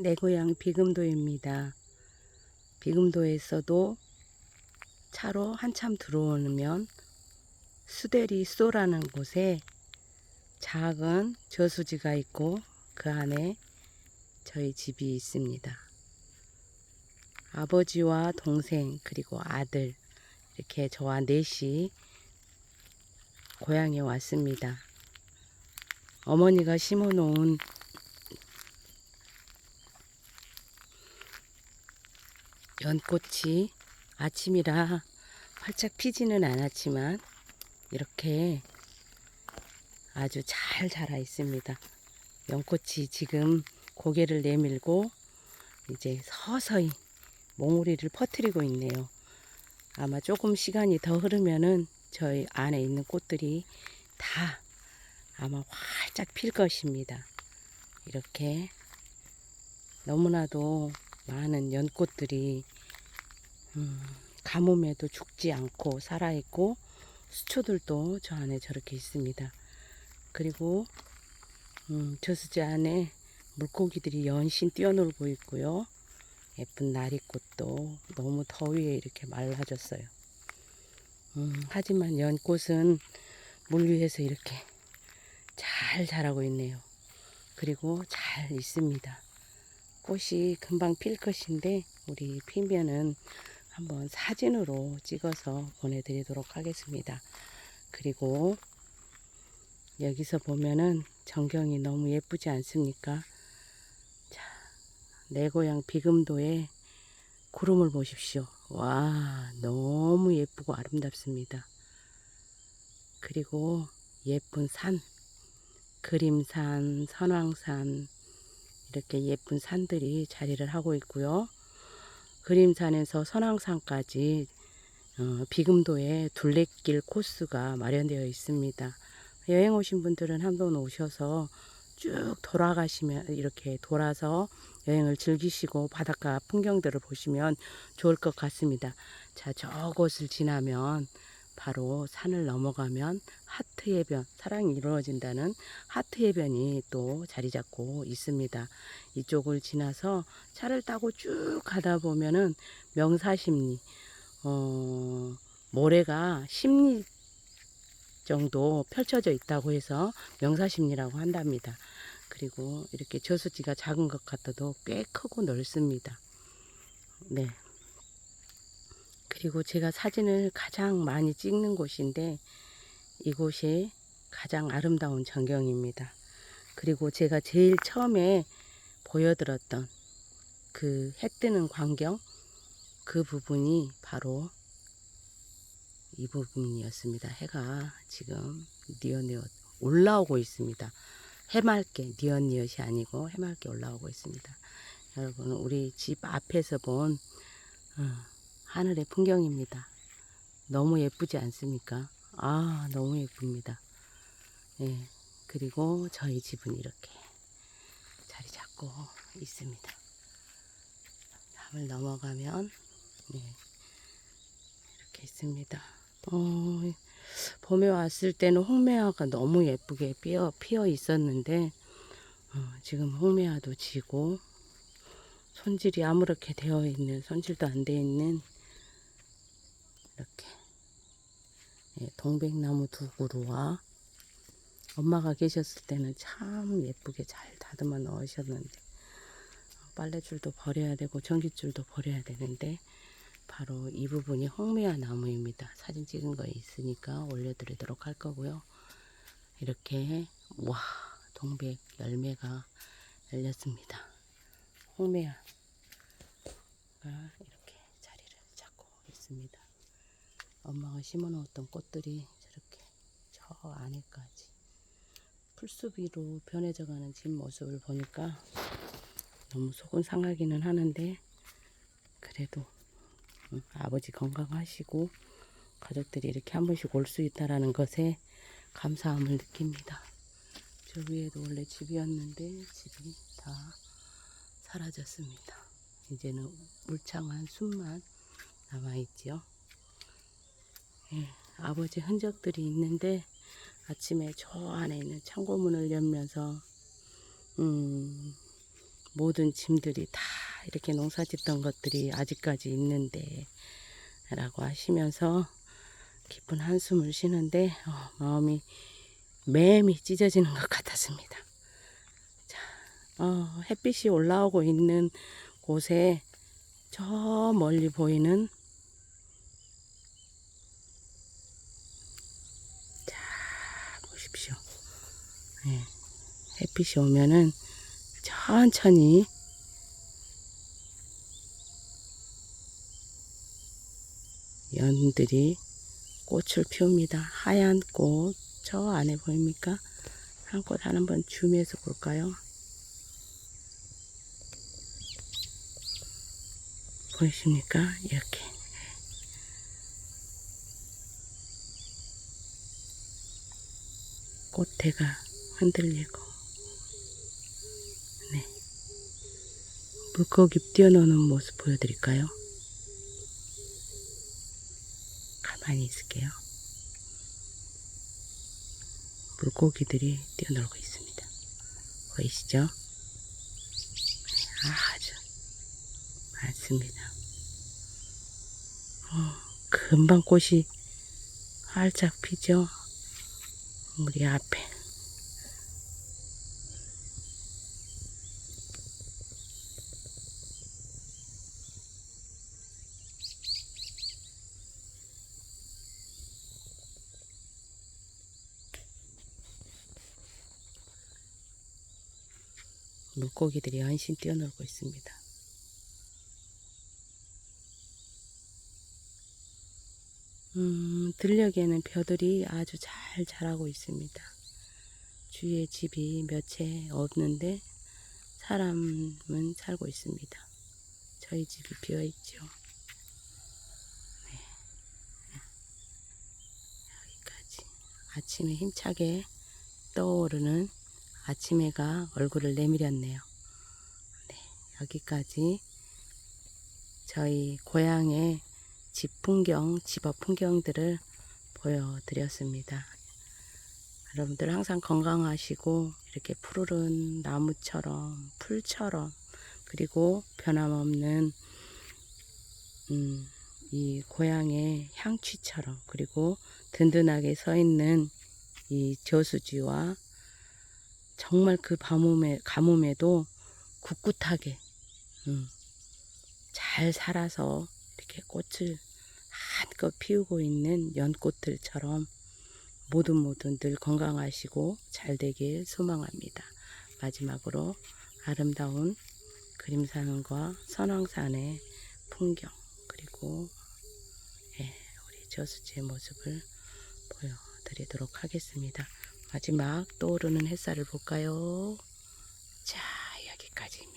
내 고향 비금도입니다. 비금도에서도 차로 한참 들어오면 수대리 쏘라는 곳에 작은 저수지가 있고 그 안에 저희 집이 있습니다. 아버지와 동생 그리고 아들 이렇게 저와 넷이 고향에 왔습니다. 어머니가 심어놓은 연꽃이 아침이라 활짝 피지는 않았지만 이렇게 아주 잘 자라 있습니다. 연꽃이 지금 고개를 내밀고 이제 서서히 몽우리를 퍼뜨리고 있네요. 아마 조금 시간이 더 흐르면은 저희 안에 있는 꽃들이 다 아마 활짝 필 것입니다. 이렇게 너무나도 많은 연꽃들이 음, 가뭄에도 죽지 않고 살아있고 수초들도 저 안에 저렇게 있습니다. 그리고 음, 저수지 안에 물고기들이 연신 뛰어놀고 있고요. 예쁜 나리꽃도 너무 더위에 이렇게 말라졌어요. 음, 하지만 연꽃은 물 위에서 이렇게 잘 자라고 있네요. 그리고 잘 있습니다. 꽃이 금방 필 것인데 우리 피면은 한번 사진으로 찍어서 보내드리도록 하겠습니다. 그리고 여기서 보면은 전경이 너무 예쁘지 않습니까? 자, 내 고향 비금도에 구름을 보십시오. 와, 너무 예쁘고 아름답습니다. 그리고 예쁜 산, 그림산, 선왕산, 이렇게 예쁜 산들이 자리를 하고 있고요. 그림산에서 선왕산까지 어, 비금도에 둘레길 코스가 마련되어 있습니다. 여행 오신 분들은 한번 오셔서 쭉 돌아가시면 이렇게 돌아서 여행을 즐기시고 바닷가 풍경들을 보시면 좋을 것 같습니다. 자, 저곳을 지나면 바로 산을 넘어가면 하트 해변, 사랑이 이루어진다는 하트 해변이 또 자리 잡고 있습니다. 이쪽을 지나서 차를 타고 쭉 가다 보면은 명사심리, 어, 모래가 10리 정도 펼쳐져 있다고 해서 명사심리라고 한답니다. 그리고 이렇게 저수지가 작은 것 같아도 꽤 크고 넓습니다. 네. 그리고 제가 사진을 가장 많이 찍는 곳인데 이곳이 가장 아름다운 전경입니다. 그리고 제가 제일 처음에 보여드렸던 그 해 뜨는 광경 그 부분이 바로 이 부분이었습니다. 해가 지금 니엇니엇 올라오고 있습니다. 해맑게 니엇니엇이 아니고 해맑게 올라오고 있습니다. 여러분 우리 집 앞에서 본 어, 하늘의 풍경입니다. 너무 예쁘지 않습니까? 아 너무 예쁩니다. 예, 그리고 저희 집은 이렇게 자리 잡고 있습니다. 담을 넘어가면 예, 이렇게 있습니다. 어, 봄에 왔을 때는 홍매화가 너무 예쁘게 피어, 피어 있었는데 어, 지금 홍매화도 지고 손질이 아무렇게 되어 있는 손질도 안 되어 있는 이렇게 예, 동백나무 두 그루와 엄마가 계셨을 때는 참 예쁘게 잘 다듬어 넣으셨는데 빨래줄도 버려야 되고 전기줄도 버려야 되는데 바로 이 부분이 홍미화 나무입니다. 사진 찍은 거 있으니까 올려드리도록 할 거고요. 이렇게 와 동백 열매가 열렸습니다. 홍미화가 이렇게 자리를 잡고 있습니다. 엄마가 심어놓았던 꽃들이 저렇게 저 안에까지 풀숲이로 변해져가는 집 모습을 보니까 너무 속은 상하기는 하는데 그래도 음, 아버지 건강하시고 가족들이 이렇게 한 번씩 올 수 있다라는 것에 감사함을 느낍니다. 저 위에도 원래 집이었는데 집이 다 사라졌습니다. 이제는 울창한 숲만 남아있지요. 예, 아버지 흔적들이 있는데 아침에 저 안에 있는 창고 문을 열면서 음, 모든 짐들이 다 이렇게 농사 짓던 것들이 아직까지 있는데 라고 하시면서 깊은 한숨을 쉬는데 어, 마음이 매미 찢어지는 것 같았습니다. 자, 어, 햇빛이 올라오고 있는 곳에 저 멀리 보이는 자 보십시오. 예, 햇빛이 오면은 천천히 연들이 꽃을 피웁니다. 하얀 꽃, 저 안에 보입니까? 한꽃한번 줌해서 볼까요? 보이십니까? 이렇게. 꽃대가 흔들리고, 물고기 뛰어노는 모습 보여드릴까요? 가만히 있을게요. 물고기들이 뛰어놀고 있습니다. 보이시죠? 네, 아주 많습니다. 어, 금방 꽃이 활짝 피죠? 우리 앞에. 물고기들이 안심 뛰어놀고 있습니다. 음, 들녘에는 벼들이 아주 잘 자라고 있습니다. 주위에 집이 몇 채 없는데 사람은 살고 있습니다. 저희 집이 비어 있죠. 네. 여기까지 아침에 힘차게 떠오르는 아침 해가 얼굴을 내밀었네요. 네, 여기까지 저희 고향의 집 풍경, 집앞 풍경들을 보여드렸습니다. 여러분들 항상 건강하시고 이렇게 푸르른 나무처럼 풀처럼 그리고 변함없는 음, 이 고향의 향취처럼 그리고 든든하게 서 있는 이 저수지와 정말 그 가뭄에, 가뭄에도 꿋꿋하게 음, 잘 살아서 이렇게 꽃을 한껏 피우고 있는 연꽃들처럼 모든 모든 늘 건강하시고 잘 되길 소망합니다. 마지막으로 아름다운 그림산과 선왕산의 풍경 그리고 예, 우리 저수지의 모습을 보여드리도록 하겠습니다. 마지막 떠오르는 햇살을 볼까요? 자, 여기까지입니다.